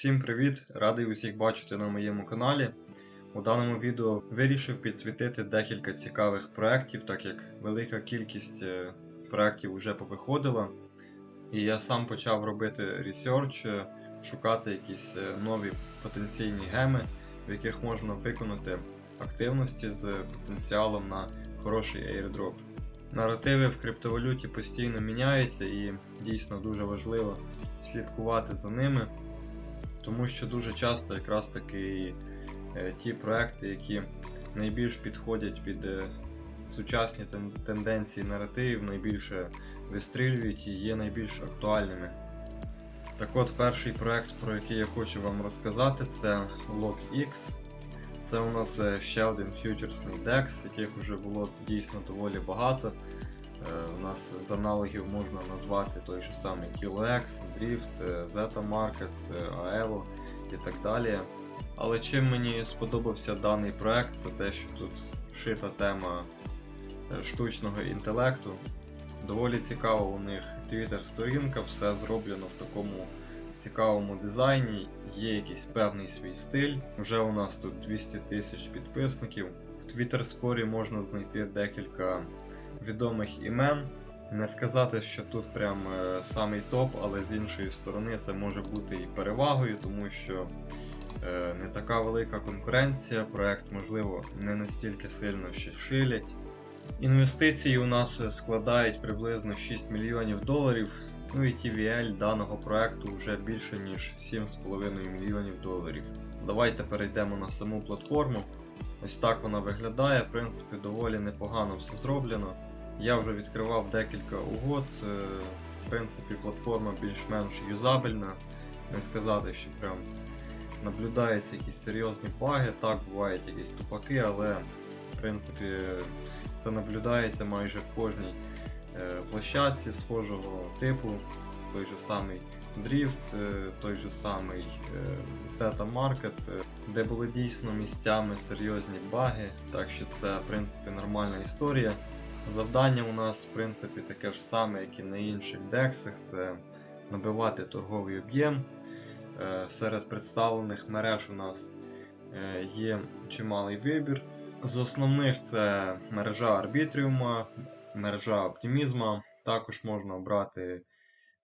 Всім привіт! Радий усіх бачити на моєму каналі. У даному відео вирішив підсвітити декілька цікавих проєктів, так як велика кількість е, проєктів вже повиходила. І я сам почав робити ресерч, е, шукати якісь е, нові потенційні геми, в яких можна виконати активності з потенціалом на хороший airdrop. Наративи в криптовалюті постійно міняються і дійсно дуже важливо слідкувати за ними, тому що дуже часто якраз таки е, ті проекти, які найбільш підходять під е, сучасні тенденції наративів, найбільше вистрілюють і є найбільш актуальними. Так от, перший проект, про який я хочу вам розказати, це LogX. Це у нас е, ще один фьючерсний DEX, яких вже було дійсно доволі багато. Е, У нас з аналогів можна назвати той же самий KillX, Drift, е, Zeta Markets, е, Aelo і так далі. Але чим мені сподобався даний проект, це те, що тут вшита тема е, штучного інтелекту. Доволі цікава у них Twitter-сторінка, все зроблено в такому цікавому дизайні, є якийсь певний свій стиль. Вже у нас тут 200 тисяч підписників. В Twitter скорі можна знайти декілька відомих імен. Не сказати, що тут прям е, самий топ, але з іншої сторони це може бути і перевагою, тому що е, не така велика конкуренція, проект, можливо, не настільки сильно ще шилять. Інвестиції у нас е, складають приблизно 6 мільйонів доларів. Ну і TVL даного проекту вже більше ніж 7,5 мільйонів доларів. Давайте перейдемо на саму платформу. Ось так вона виглядає, в принципі, доволі непогано все зроблено. Я вже відкривав декілька угод. е, В принципі, платформа більш-менш юзабельна. Не сказати, що прям наблюдаються якісь серйозні баги. Так, бувають якісь тупаки, але в принципі це наблюдається майже в кожній е, площадці схожого типу. Той же самий Drift, е, той же самий Zeta Market, де були дійсно місцями серйозні баги, так що це в принципі нормальна історія. Завдання у нас, в принципі, таке ж саме, як і на інших дексах, це набивати торговий об'єм. Е, Серед представлених мереж у нас е, є чималий вибір. З основних це мережа Арбітріума, мережа Оптимізма. Також можна обрати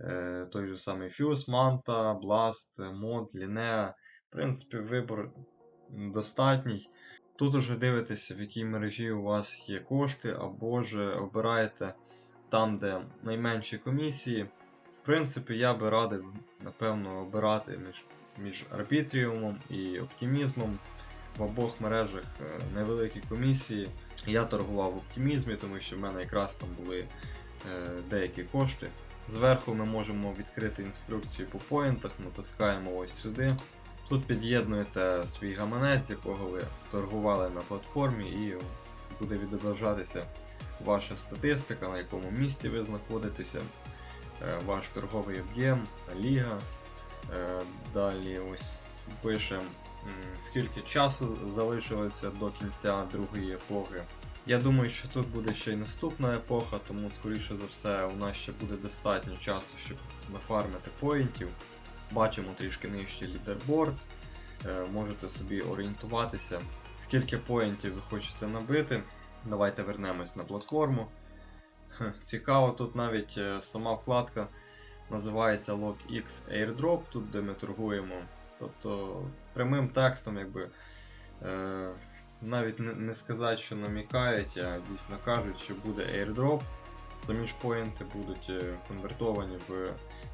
е, той же самий Fuse, Manta, Blast, Mod, Linea. В принципі, вибір достатній. Тут уже дивитеся, в якій мережі у вас є кошти, або ж обираєте там, де найменші комісії. В принципі, я би радив, напевно, обирати між, між арбітріумом і оптимізмом. В обох мережах е, невеликі комісії. Я торгував в оптимізмі, тому що в мене якраз там були е, деякі кошти. Зверху ми можемо відкрити інструкцію по поінтах, натискаємо ось сюди. Тут під'єднуєте свій гаманець, якого ви торгували на платформі, і буде відображатися ваша статистика, на якому місці ви знаходитеся, е, ваш торговий об'єм, ліга. Е, Далі ось пише, м, скільки часу залишилося до кінця другої епохи. Я думаю, що тут буде ще й наступна епоха, тому скоріше за все у нас ще буде достатньо часу, щоб нафармити поінтів. Бачимо трішки нижче лідерборд. Е, Можете собі орієнтуватися, скільки поінтів ви хочете набити. Давайте вернемось на платформу. Цікаво, тут навіть е, сама вкладка називається LogX Airdrop, тут де ми торгуємо. Тобто прямим текстом, якби е, навіть не, сказати, що намікають, а дійсно кажуть, що буде airdrop. Самі ж поінти будуть конвертовані в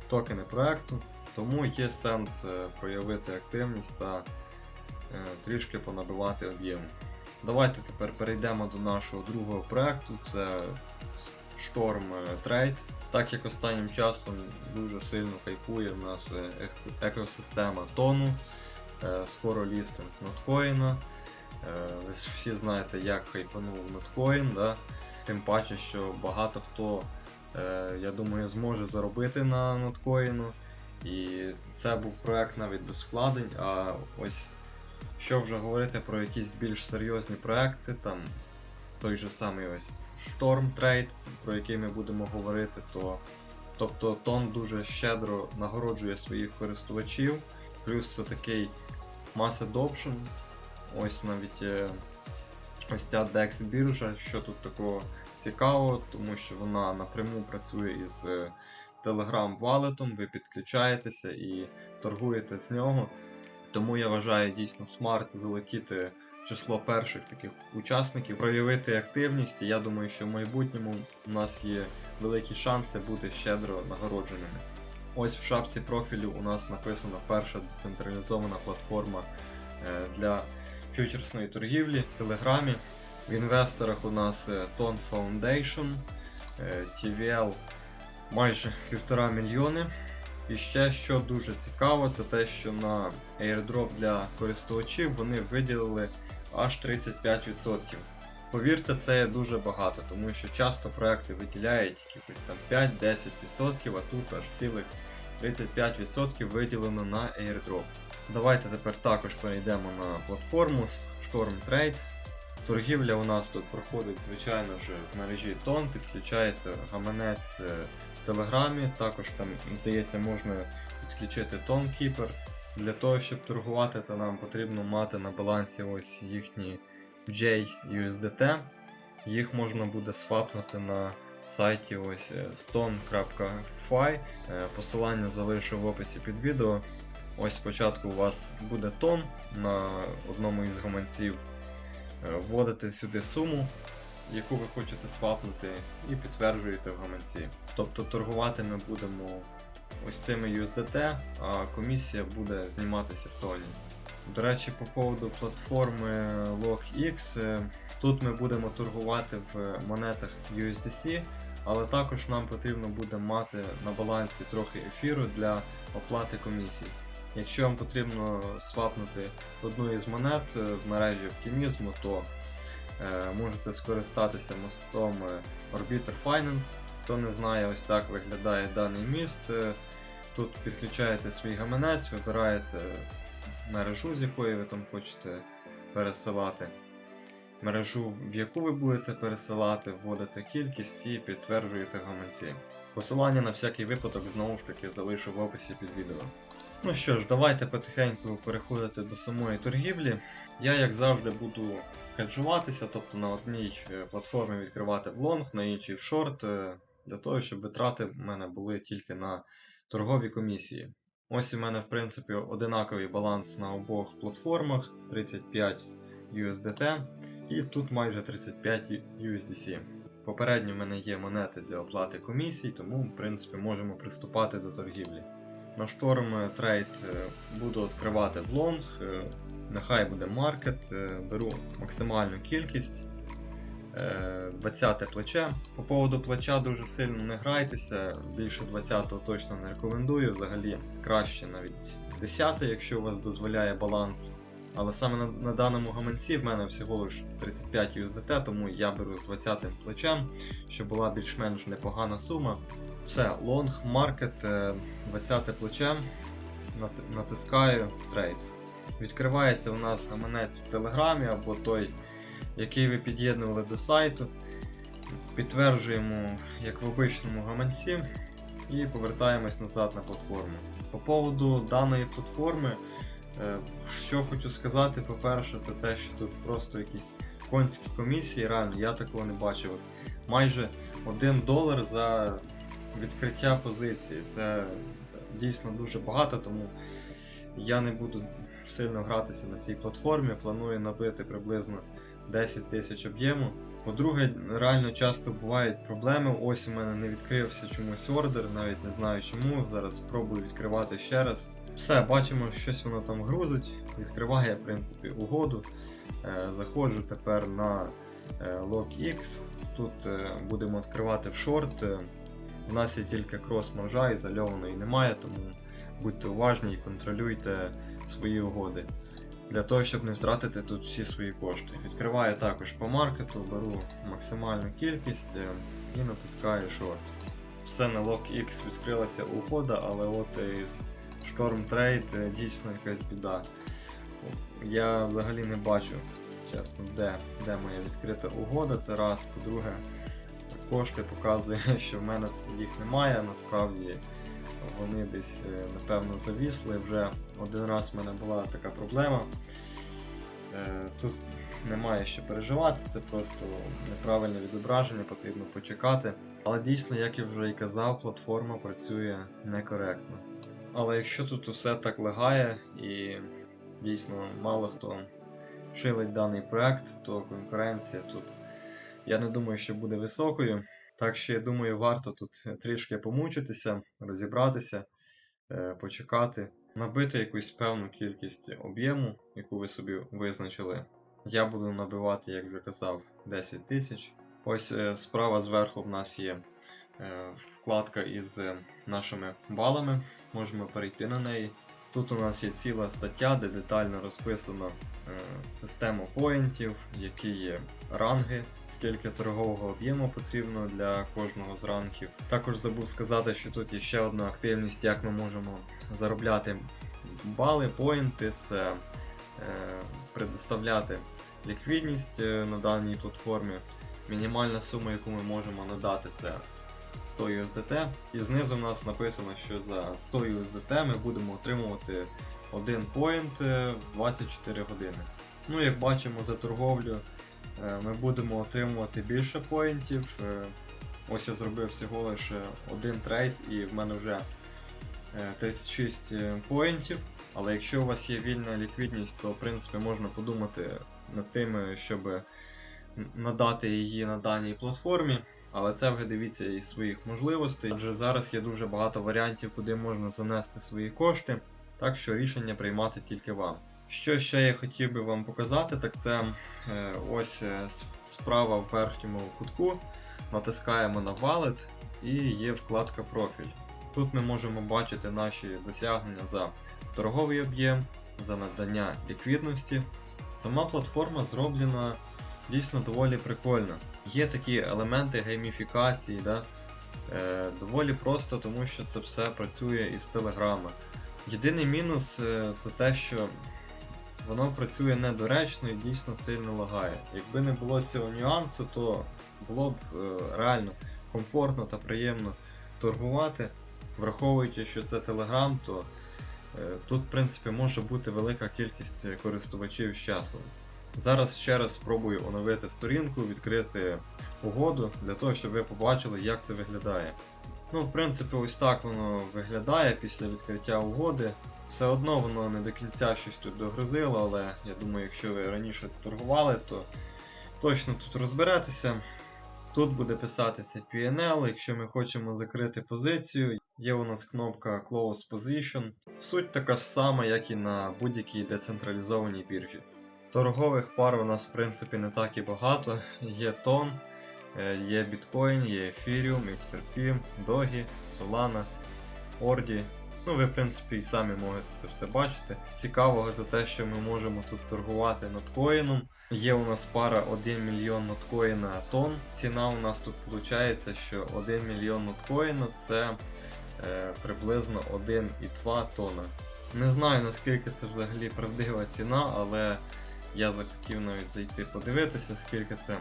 токени проекту, тому є сенс е, проявити активність та е, трішки понабивати об'єм. Давайте тепер перейдемо до нашого другого проекту, це Storm Trade. Так як останнім часом дуже сильно хайпує в нас е, екосистема тону, е, скоро лістинг ноткоїна. Е, Ви всі знаєте, як хайпанув ноткоін, да? тим паче, що багато хто, е, я думаю, зможе заробити на ноткоїну. І це був проект навіть без вкладень, а ось що вже говорити про якісь більш серйозні проекти, там той же самий ось Storm Trade, про який ми будемо говорити, то тобто Тон дуже щедро нагороджує своїх користувачів. Плюс це такий Mass Adoption. Ось навіть е, ось ця DEX біржа, що тут такого цікавого, тому що вона напряму працює із е, Telegram валетом, ви підключаєтеся і торгуєте з нього. Тому я вважаю дійсно смарт залетіти число перших таких учасників, проявити активність. І я думаю, що в майбутньому у нас є великі шанси бути щедро нагородженими. Ось в шапці профілю у нас написано перша децентралізована платформа е, для фьючерсної торгівлі в Телеграмі. В інвесторах у нас е, Ton Foundation, е, TVL майже півтора мільйони. І ще що дуже цікаво, це те, що на airdrop для користувачів вони виділили аж 35%. Повірте, це дуже багато, тому що часто проекти виділяють якихось там 5-10%, а тут аж цілих 35% виділено на airdrop. Давайте тепер також перейдемо на платформу Storm Trade. Торгівля у нас тут проходить, звичайно ж, в мережі Тон, підключаєте гаманець е, Телеграмі, також там, здається, можна підключити TonKeeper. Для того, щоб торгувати, то нам потрібно мати на балансі ось їхні JUSDT. Їх можна буде свапнути на сайті ось е, stone.fi. Е, Посилання залишу в описі під відео. Ось спочатку у вас буде тон на одному із гаманців. Е, Вводите сюди суму, яку ви хочете свапнути, і підтверджуєте в гаманці. Тобто торгувати ми будемо ось цими USDT, а комісія буде зніматися в тоні. До речі, по поводу платформи LogX, е, тут ми будемо торгувати в монетах USDC, але також нам потрібно буде мати на балансі трохи ефіру для оплати комісій. Якщо вам потрібно свапнути одну із монет е, в мережі оптимізму, то можете скористатися мостом е, Orbiter Finance. Хто не знає, ось так виглядає даний міст. Е, Тут підключаєте свій гаманець, вибираєте мережу, з якої ви там хочете пересилати. Мережу, в яку ви будете пересилати, вводите кількість і підтверджуєте гаманці. Посилання на всякий випадок знову ж таки залишу в описі під відео. Ну що ж, давайте потихеньку переходити до самої торгівлі. Я, як завжди, буду хеджуватися, тобто на одній е, платформі відкривати в лонг, на іншій в шорт, е, для того, щоб витрати в мене були тільки на торгові комісії. Ось у мене, в принципі, одинаковий баланс на обох платформах 35 USDT і тут майже 35 USDC. Попередньо в мене є монети для оплати комісій, тому в принципі можемо приступати до торгівлі. На шторм трейд е, буду відкривати в лонг, е, нехай буде маркет, е, беру максимальну кількість. е, 20 плече. По поводу плеча дуже сильно не грайтеся, більше 20-го точно не рекомендую. Взагалі краще навіть 10, якщо у вас дозволяє баланс. Але саме на, на даному гаманці в мене всього лиш 35 USDT, тому я беру з 20 плечем, щоб була більш-менш непогана сума. Все, лонг, маркет, е, 20 плече, натискаю трейд. Відкривається у нас гаманець в Телеграмі або той, який ви під'єднували до сайту. Підтверджуємо, як в обичному гаманці, і повертаємось назад на платформу. По поводу даної платформи, е, що хочу сказати, по-перше, це те, що тут просто якісь конські комісії, реально я такого не бачив. Майже 1 долар за відкриття позиції. Це дійсно дуже багато, тому я не буду сильно гратися на цій платформі. Планую набити приблизно 10 тисяч об'єму. По-друге, реально часто бувають проблеми. Ось у мене не відкрився чомусь ордер, навіть не знаю чому. Зараз спробую відкривати ще раз. Все, бачимо, щось воно там грузить. Відкриває, в принципі, угоду. Е, заходжу тепер на е, LogX. Тут е, будемо відкривати в шорт. У нас є тільки крос-маржа, ізольованої немає, тому будьте уважні і контролюйте свої угоди. Для того, щоб не втратити тут всі свої кошти. Відкриваю також по маркету, беру максимальну кількість е, і натискаю шорт. Все на LogX відкрилася угода, але от із Storm Trade дійсно якась біда. Я взагалі не бачу, чесно, де, де моя відкрита угода. Це раз. По-друге, кошти показує, що в мене їх немає. Насправді вони десь, е, напевно, завісли. Вже один раз в мене була така проблема. Е, Тут немає що переживати, це просто неправильне відображення, потрібно почекати. Але дійсно, як я вже і казав, платформа працює некоректно. Але якщо тут усе так лагає і дійсно мало хто шилить даний проект, то конкуренція тут я не думаю, що буде високою. Так що я думаю, варто тут трішки помучитися, розібратися, е, почекати, набити якусь певну кількість об'єму, яку ви собі визначили. Я буду набивати, як вже казав, 10 тисяч. Ось е, справа зверху в нас є е, вкладка із е, нашими балами. Можемо перейти на неї. Тут у нас є ціла стаття, де детально розписано е, система поінтів, які є ранги, скільки торгового об'єму потрібно для кожного з рангів. Також забув сказати, що тут є ще одна активність, як ми можемо заробляти бали, поінти. Це е, предоставляти ліквідність е, на даній платформі. Мінімальна сума, яку ми можемо надати, це 100 USDT. І знизу в нас написано, що за 100 USDT ми будемо отримувати 1 поінт е, 24 години. Ну, як бачимо за торговлю, е, ми будемо отримувати більше поінтів. Е, Ось я зробив всього лише один трейд і в мене вже е, 36 поінтів. Але якщо у вас є вільна ліквідність, то в принципі можна подумати над тим, щоб надати її на даній платформі. Але це вже дивіться із своїх можливостей. Адже зараз є дуже багато варіантів, куди можна занести свої кошти, так що рішення приймати тільки вам. Що ще я хотів би вам показати, так це е, ось е, справа в верхньому кутку. Натискаємо на Wallet і є вкладка Профіль. Тут ми можемо бачити наші досягнення за торговий об'єм, за надання ліквідності. Сама платформа зроблена дійсно доволі прикольно. Є такі елементи гейміфікації, да? е, доволі просто, тому що це все працює із телеграма. Єдиний мінус е, це те, що воно працює недоречно і дійсно сильно лагає. Якби не було цього нюансу, то було б е, реально комфортно та приємно торгувати. Враховуючи, що це Telegram, то е, тут, в принципі, може бути велика кількість е, користувачів з часом. Зараз ще раз спробую оновити сторінку, відкрити угоду для того, щоб ви побачили, як це виглядає. Ну, в принципі, ось так воно виглядає після відкриття угоди. Все одно воно не до кінця щось тут догрузило, але я думаю, якщо ви раніше торгували, то точно тут розберетеся. Тут буде писатися PNL, якщо ми хочемо закрити позицію, є у нас кнопка Close Position. Суть така ж сама, як і на будь-якій децентралізованій біржі. Торгових пар у нас в принципі не так і багато. Є тон, е, є біткоін, є Ethereum, XRP, Doge, Solana, Ordi. Ну, ви, в принципі, і самі можете це все бачити. З цікавого за те, що ми можемо тут торгувати ноткоїном. Є у нас пара 1 мільйон ноткоїна тон. Ціна у нас тут виходить, що 1 мільйон ноткоїна це е, приблизно 1,2 тона. Не знаю наскільки це взагалі правдива ціна, але я захотів навіть зайти подивитися, скільки це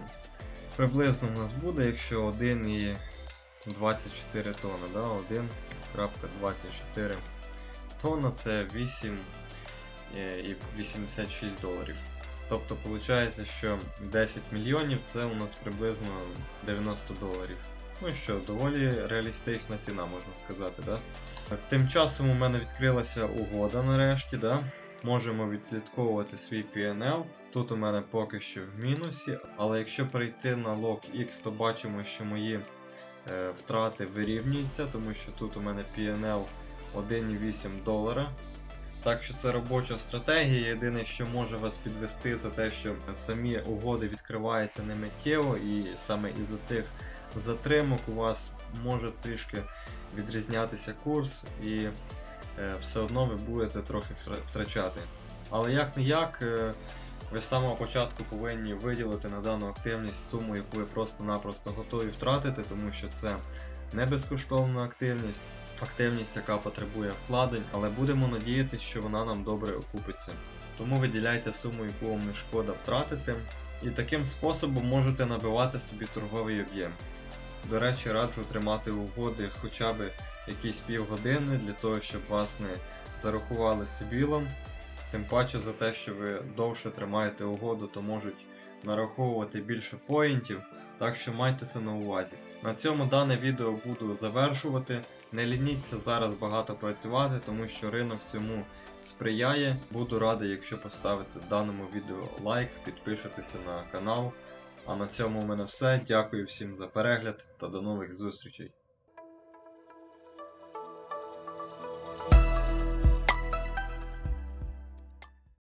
приблизно в нас буде, якщо 1,24 тонна. Да? 1,24 тонна це 8 е, і 86 доларів. Тобто виходить, що 10 мільйонів це у нас приблизно 90 доларів. Ну що, доволі реалістична ціна, можна сказати, да? Тим часом у мене відкрилася угода нарешті, да? Можемо відслідковувати свій PNL. Тут у мене поки що в мінусі, але якщо перейти на log X, то бачимо, що мої е, втрати вирівнюються, тому що тут у мене PNL 1,8 долара. Так що це робоча стратегія. Єдине, що може вас підвести, це те, що самі угоди відкриваються не миттєво, і саме із-за цих затримок у вас може трішки відрізнятися курс, і все одно ви будете трохи втрачати. Але як не як, е, ви з самого початку повинні виділити на дану активність суму, яку ви просто-напросто готові втратити, тому що це не безкоштовна активність, активність, яка потребує вкладень, але будемо надіятися, що вона нам добре окупиться. Тому виділяйте суму, яку вам не шкода втратити, і таким способом можете набивати собі торговий об'єм. До речі, раджу тримати угоди хоча б якісь півгодини для того, щоб вас не зарахували сибілом. Тим паче за те, що ви довше тримаєте угоду, то можуть нараховувати більше поінтів, так що майте це на увазі. На цьому дане відео буду завершувати. Не лініться зараз багато працювати, тому що ринок цьому сприяє. Буду радий, якщо поставите даному відео лайк, підпишетеся на канал. А на цьому у мене все. Дякую всім за перегляд та до нових зустрічей.